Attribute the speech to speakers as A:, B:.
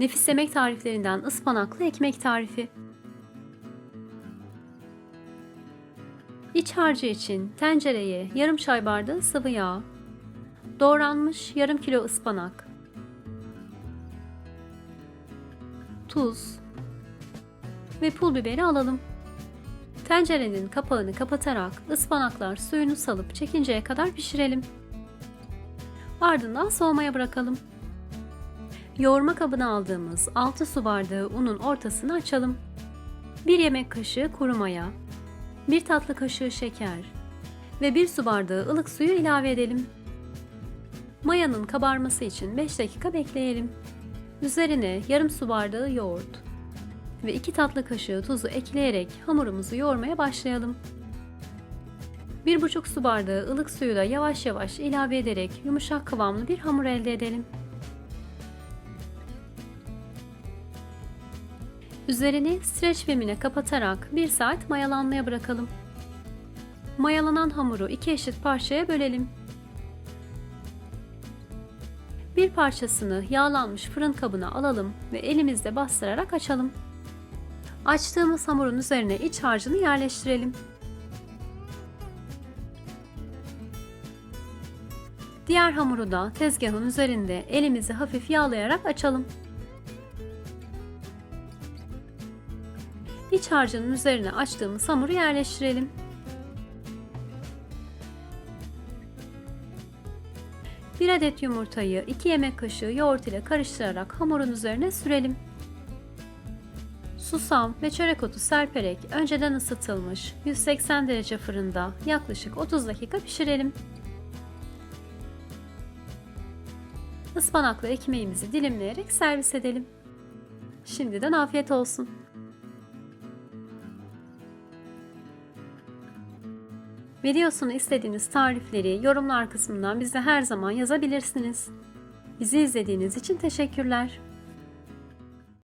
A: Nefis yemek tariflerinden ıspanaklı ekmek tarifi. İç harcı için tencereye yarım çay bardağı sıvı yağ, doğranmış yarım kilo ıspanak, tuz ve pul biberi alalım. Tencerenin kapağını kapatarak ıspanaklar suyunu salıp çekinceye kadar pişirelim. Ardından soğumaya bırakalım. Yoğurma kabına aldığımız 6 su bardağı unun ortasını açalım. 1 yemek kaşığı kuru maya, 1 tatlı kaşığı şeker ve 1 su bardağı ılık suyu ilave edelim. Mayanın kabarması için 5 dakika bekleyelim. Üzerine yarım su bardağı yoğurt ve 2 tatlı kaşığı tuzu ekleyerek hamurumuzu yoğurmaya başlayalım. 1,5 su bardağı ılık suyu da yavaş yavaş ilave ederek yumuşak kıvamlı bir hamur elde edelim. Üzerini streç filmine kapatarak 1 saat mayalanmaya bırakalım. Mayalanan hamuru iki eşit parçaya bölelim. Bir parçasını yağlanmış fırın kabına alalım ve elimizle bastırarak açalım. Açtığımız hamurun üzerine iç harcını yerleştirelim. Diğer hamuru da tezgahın üzerinde elimizi hafif yağlayarak açalım. İç harcının üzerine açtığımız hamuru yerleştirelim. Bir adet yumurtayı 2 yemek kaşığı yoğurt ile karıştırarak hamurun üzerine sürelim. Susam ve çörek otu serperek önceden ısıtılmış 180 derece fırında yaklaşık 30 dakika pişirelim. Ispanaklı ekmeğimizi dilimleyerek servis edelim. Şimdiden afiyet olsun. Videosunu istediğiniz tarifleri yorumlar kısmından bize her zaman yazabilirsiniz. Bizi izlediğiniz için teşekkürler.